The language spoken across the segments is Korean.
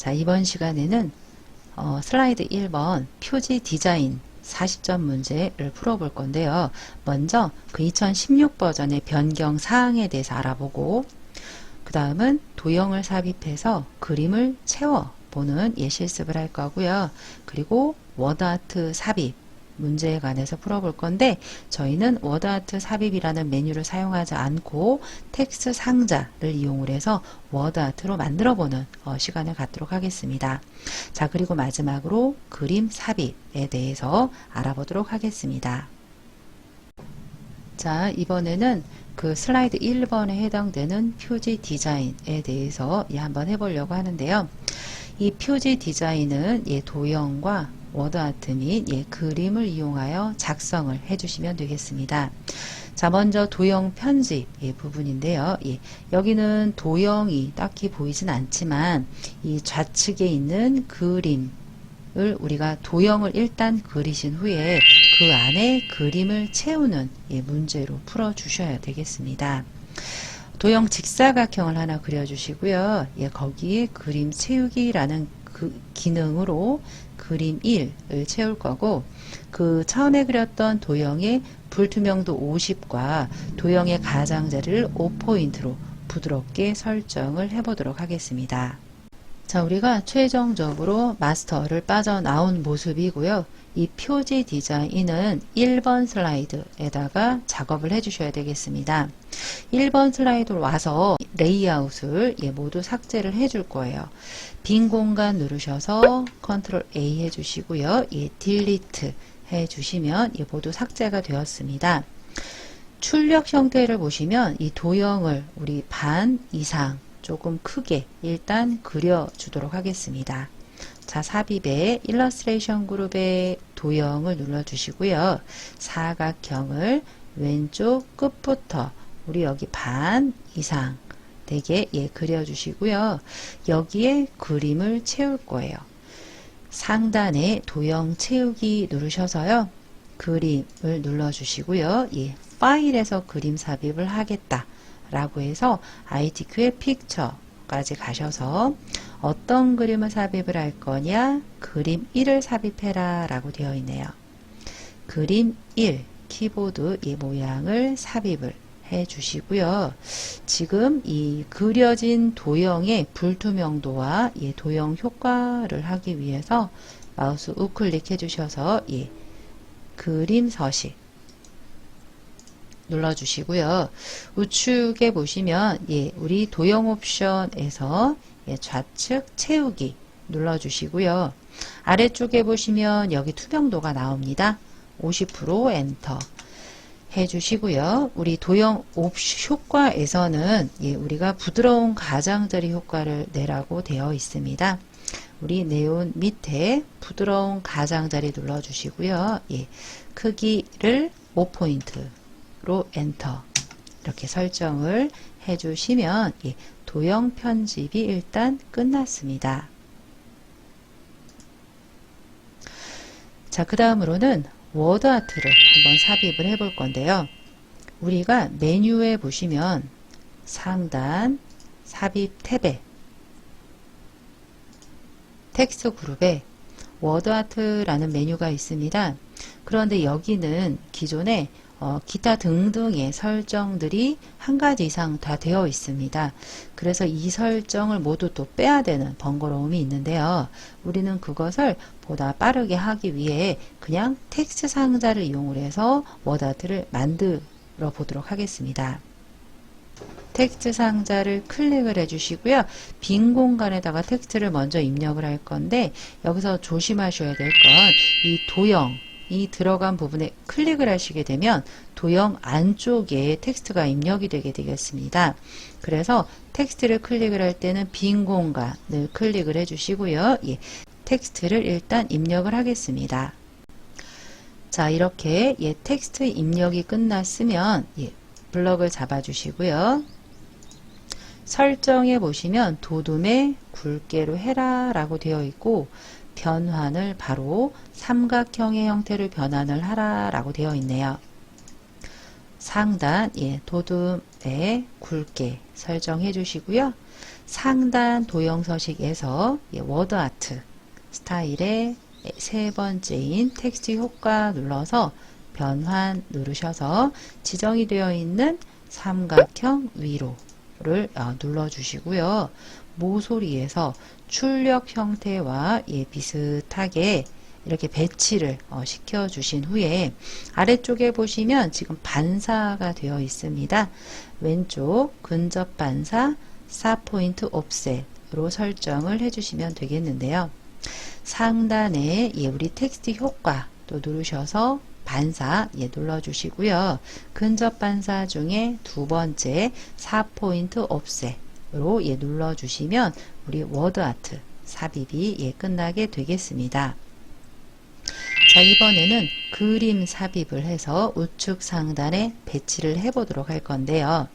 자, 이번 시간에는 어, 슬라이드 1번 표지 디자인 40점 문제를 풀어볼 건데요. 먼저 그 2016 버전의 변경 사항에 대해서 알아보고 그 다음은 도형을 삽입해서 그림을 채워 보는 예실습을 할 거고요. 그리고 워드아트 삽입 문제에 관해서 풀어볼 건데 저희는 워드아트 삽입이라는 메뉴를 사용하지 않고 텍스트 상자를 이용을 해서 워드아트로 만들어보는 어, 시간을 갖도록 하겠습니다. 자 그리고 마지막으로 그림 삽입에 대해서 알아보도록 하겠습니다. 자 이번에는 그 슬라이드 1번에 해당되는 표지 디자인에 대해서 예, 한번 해보려고 하는데요. 이 표지 디자인은 예, 도형과 워드아트 및 예, 그림을 이용하여 작성을 해주시면 되겠습니다. 자, 먼저 도형 편집 예, 부분인데요. 예, 여기는 도형이 딱히 보이진 않지만 이 좌측에 있는 그림 을 우리가 도형을 일단 그리신 후에 그 안에 그림을 채우는 예, 문제로 풀어 주셔야 되겠습니다. 도형 직사각형을 하나 그려주시고요. 예, 거기에 그림 채우기라는 그 기능으로 그림 1을 채울 거고 그 처음에 그렸던 도형의 불투명도 50과 도형의 가장자리를 5포인트로 부드럽게 설정을 해보도록 하겠습니다. 자, 우리가 최종적으로 마스터를 빠져나온 모습이고요. 이 표지 디자인은 1번 슬라이드에다가 작업을 해주셔야 되겠습니다. 1번 슬라이드로 와서 레이아웃을 예, 모두 삭제를 해줄 거예요. 빈 공간 누르셔서 컨트롤 A 해주시고요. 예, 딜리트 해주시면 예, 모두 삭제가 되었습니다. 출력 형태를 보시면 이 도형을 우리 반 이상 조금 크게 일단 그려주도록 하겠습니다. 자, 삽입에 일러스트레이션 그룹의 도형을 눌러주시고요. 사각형을 왼쪽 끝부터 우리 여기 반 이상 되게 예, 그려주시고요. 여기에 그림을 채울 거예요. 상단에 도형 채우기 누르셔서요. 그림을 눌러주시고요. 예, 파일에서 그림 삽입을 하겠다. 라고 해서 ITQ의 픽처까지 가셔서 어떤 그림을 삽입을 할 거냐 그림 1을 삽입해라 라고 되어 있네요. 그림 1 키보드 이 모양을 삽입을 해 주시고요. 지금 이 그려진 도형의 불투명도와 이 도형 효과를 하기 위해서 마우스 우클릭 해 주셔서 예, 그림 서식 눌러주시고요. 우측에 보시면 예, 우리 도형 옵션에서 예, 좌측 채우기 눌러주시고요. 아래쪽에 보시면 여기 투명도가 나옵니다. 50% 엔터 해주시고요. 우리 도형 옵션 효과에서는 예, 우리가 부드러운 가장자리 효과를 내라고 되어 있습니다. 우리 네온 밑에 부드러운 가장자리 눌러주시고요. 예, 크기를 5포인트 로 엔터 이렇게 설정을 해주시면 예, 도형 편집이 일단 끝났습니다. 자, 그 다음으로는 워드 아트를 한번 삽입을 해볼 건데요. 우리가 메뉴에 보시면 상단 삽입 탭에 텍스트 그룹에 워드 아트라는 메뉴가 있습니다. 그런데 여기는 기존에 어, 기타 등등의 설정들이 한 가지 이상 다 되어 있습니다. 그래서 이 설정을 모두 또 빼야 되는 번거로움이 있는데요. 우리는 그것을 보다 빠르게 하기 위해 그냥 텍스트 상자를 이용을 해서 워드아트를 만들어 보도록 하겠습니다. 텍스트 상자를 클릭을 해주시고요. 빈 공간에다가 텍스트를 먼저 입력을 할 건데 여기서 조심하셔야 될 건 이 도형 이 들어간 부분에 클릭을 하시게 되면 도형 안쪽에 텍스트가 입력이 되게 되겠습니다. 그래서 텍스트를 클릭을 할 때는 빈 공간을 클릭을 해주시고요. 예, 텍스트를 일단 입력을 하겠습니다. 자 이렇게 예, 텍스트 입력이 끝났으면 예, 블럭을 잡아주시고요. 설정해 보시면 도둠에 굵게로 해라 라고 되어 있고 변환을 바로 삼각형의 형태로 변환을 하라 라고 되어 있네요. 상단 예, 도둠에 굵게 설정해 주시고요. 상단 도형 서식에서 예, 워드 아트 스타일의 세 번째인 텍스트 효과 눌러서 변환 누르셔서 지정이 되어 있는 삼각형 위로 를 어, 눌러주시고요. 모서리에서 출력 형태와 예, 비슷하게 이렇게 배치를 어, 시켜 주신 후에 아래쪽에 보시면 지금 반사가 되어 있습니다. 왼쪽 근접 반사 4포인트 옵셋으로 설정을 해주시면 되겠는데요. 상단에 예, 우리 텍스트 효과 또 누르셔서 반사 예, 눌러주시고요. 근접 반사 중에 두 번째 4포인트 옵셋으로 예, 눌러주시면 우리 워드 아트 삽입이 예, 끝나게 되겠습니다. 자 이번에는 그림 삽입을 해서 우측 상단에 배치를 해 보도록 할 건데요.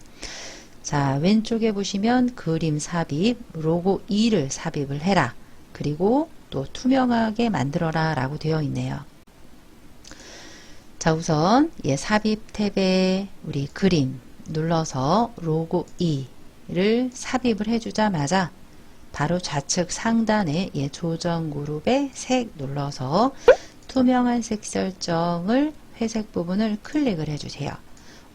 자 왼쪽에 보시면 그림 삽입 로고 2를 삽입을 해라 그리고 또 투명하게 만들어라 라고 되어 있네요. 자 우선 예, 삽입 탭에 우리 그림 눌러서 로고 2를 삽입을 해주자마자 바로 좌측 상단에 예, 조정 그룹에 색 눌러서 투명한 색 설정을 회색 부분을 클릭을 해주세요.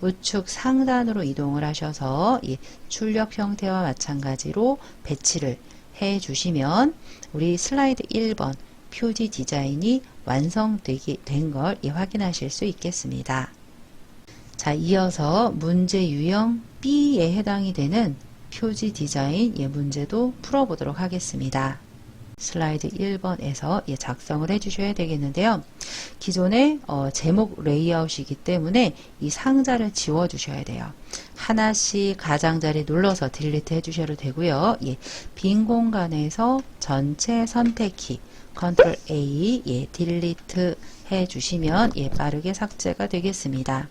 우측 상단으로 이동을 하셔서 이 출력 형태와 마찬가지로 배치를 해 주시면 우리 슬라이드 1번 표지 디자인이 완성되기 된걸 확인하실 수 있겠습니다. 자, 이어서 문제 유형 B에 해당이 되는 표지 디자인 예 문제도 풀어보도록 하겠습니다. 슬라이드 1번에서 예, 작성을 해주셔야 되겠는데요. 기존의 어, 제목 레이아웃이기 때문에 이 상자를 지워주셔야 돼요. 하나씩 가장자리 눌러서 딜리트 해주셔도 되고요. 예, 빈 공간에서 전체 선택키 컨트롤 A 예, 딜리트 해 주시면 예, 빠르게 삭제가 되겠습니다.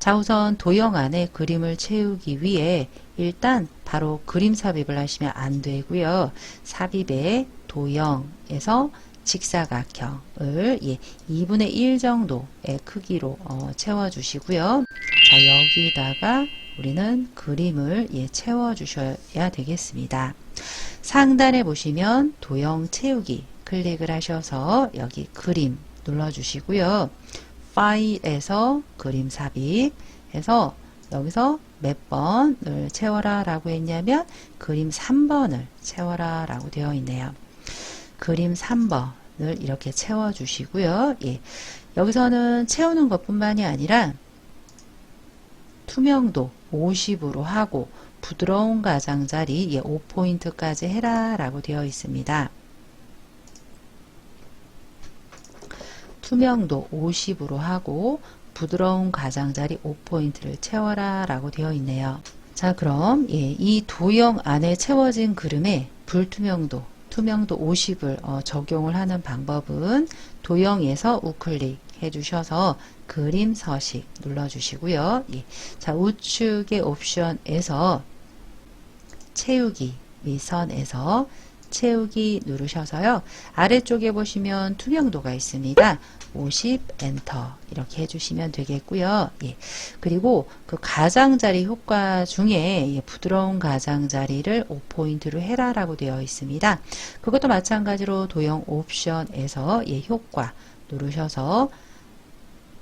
자 우선 도형 안에 그림을 채우기 위해 일단 바로 그림 삽입을 하시면 안 되고요. 삽입에 도형에서 직사각형을 예, 2분의 1 정도의 크기로 어, 채워주시고요. 자 여기다가 우리는 그림을 예, 채워주셔야 되겠습니다. 상단에 보시면 도형 채우기 클릭을 하셔서 여기 그림 눌러주시고요. 파일에서 그림 삽입 해서 여기서 몇 번을 채워라 라고 했냐면 그림 3번을 채워라 라고 되어 있네요. 그림 3번을 이렇게 채워 주시고요. 예. 여기서는 채우는 것 뿐만이 아니라 투명도 50으로 하고 부드러운 가장자리 예, 5포인트까지 해라 라고 되어 있습니다. 투명도 50으로 하고 부드러운 가장자리 5포인트를 채워라 라고 되어 있네요. 자 그럼 예, 이 도형 안에 채워진 그림에 불투명도 투명도 50을 어, 적용을 하는 방법은 도형에서 우클릭 해주셔서 그림 서식 눌러주시고요. 예. 자 우측의 옵션에서 채우기 미선에서 채우기 누르셔서요. 아래쪽에 보시면 투명도가 있습니다. 50 엔터 이렇게 해주시면 되겠고요. 예. 그리고 그 가장자리 효과 중에 예, 부드러운 가장자리를 5포인트로 해라라고 되어 있습니다. 그것도 마찬가지로 도형 옵션에서 예, 효과 누르셔서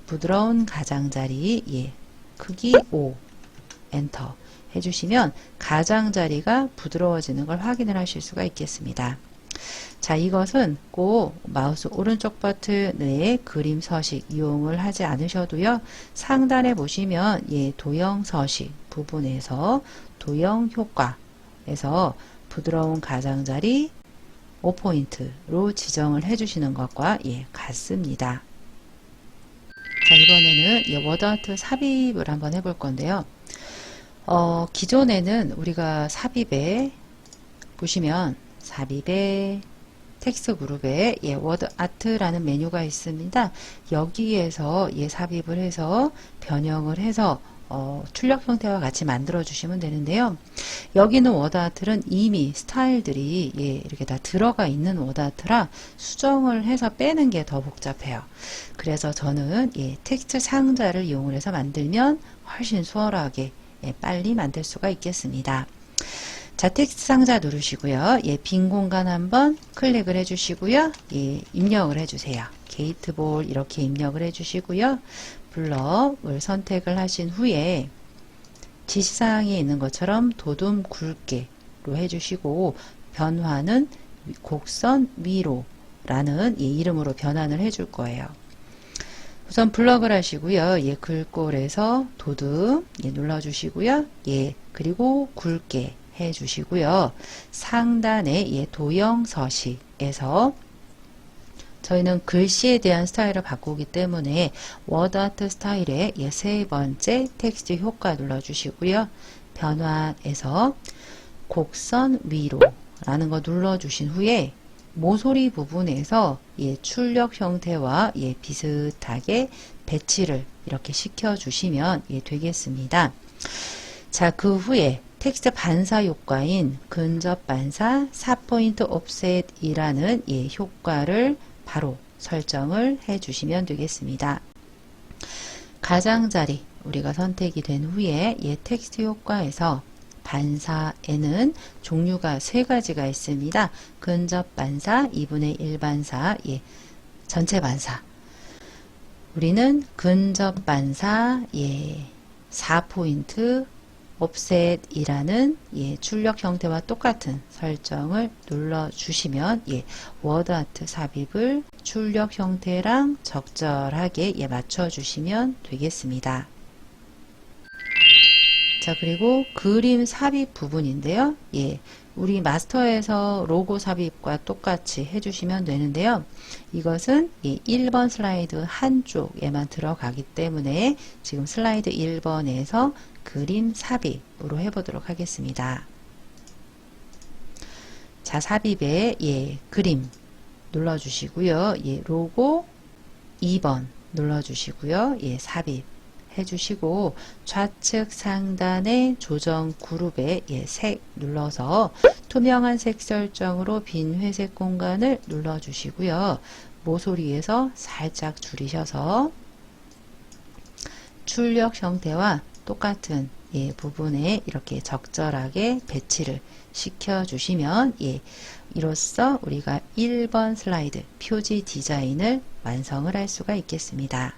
부드러운 가장자리 예, 크기 5 엔터 해주시면 가장자리가 부드러워지는 걸 확인을 하실 수가 있겠습니다. 자, 이것은 꼭 마우스 오른쪽 버튼의 그림 서식 이용을 하지 않으셔도요. 상단에 보시면 예, 도형 서식 부분에서 도형 효과에서 부드러운 가장자리 5포인트로 지정을 해주시는 것과 예, 같습니다. 자, 이번에는 예, 워드아트 삽입을 한번 해볼 건데요. 어, 기존에는 우리가 삽입에 보시면 삽입에 텍스트 그룹에 예, 워드 아트라는 메뉴가 있습니다. 여기에서 예, 삽입을 해서 변형을 해서 어, 출력 형태와 같이 만들어 주시면 되는데요. 여기는 워드 아트는 이미 스타일들이 예, 이렇게 다 들어가 있는 워드 아트라 수정을 해서 빼는 게 더 복잡해요. 그래서 저는 예, 텍스트 상자를 이용해서 만들면 훨씬 수월하게 예, 빨리 만들 수가 있겠습니다. 자, 텍스트 상자 누르시고요. 예, 빈 공간 한번 클릭을 해주시고요. 예, 입력을 해주세요. 게이트볼 이렇게 입력을 해주시고요. 블럭을 선택을 하신 후에 지시사항에 있는 것처럼 도둠 굵게로 해주시고 변화는 곡선 위로 라는 예, 이름으로 변환을 해줄 거예요. 우선 블럭을 하시고요. 예, 글꼴에서 도둠 예, 눌러주시고요. 예, 그리고 굵게 해 주시고요. 상단에 예, 도형 서식에서 저희는 글씨에 대한 스타일을 바꾸기 때문에 워드아트 스타일의 예, 세 번째 텍스트 효과 눌러주시고요. 변환에서 곡선 위로 라는 거 눌러주신 후에 모서리 부분에서 예, 출력 형태와 예, 비슷하게 배치를 이렇게 시켜주시면 예, 되겠습니다. 자, 그 후에 텍스트 반사 효과인 근접 반사 4포인트 옵셋이라는 예, 효과를 바로 설정을 해 주시면 되겠습니다. 가장자리 우리가 선택이 된 후에 예, 텍스트 효과에서 반사에는 종류가 세 가지가 있습니다. 근접 반사, 2분의 1 반사, 예, 전체 반사. 우리는 근접 반사, 예, 4포인트 옵셋이라는 예, 출력 형태와 똑같은 설정을 눌러주시면 예, 워드아트 삽입을 출력 형태랑 적절하게 예, 맞춰주시면 되겠습니다. 자, 그리고 그림 삽입 부분인데요. 예, 우리 마스터에서 로고 삽입과 똑같이 해주시면 되는데요. 이것은 예, 1번 슬라이드 한쪽에만 들어가기 때문에 지금 슬라이드 1번에서 그림 삽입으로 해보도록 하겠습니다. 자, 삽입에 예, 그림 눌러주시고요. 예, 로고 2번 눌러주시고요. 예, 삽입 해주시고 좌측 상단의 조정 그룹에 예, 색 눌러서 투명한 색 설정으로 빈 회색 공간을 눌러주시고요. 모서리에서 살짝 줄이셔서 출력 형태와 똑같은 예, 부분에 이렇게 적절하게 배치를 시켜 주시면 예, 이로써 우리가 1번 슬라이드 표지 디자인을 완성을 할 수가 있겠습니다.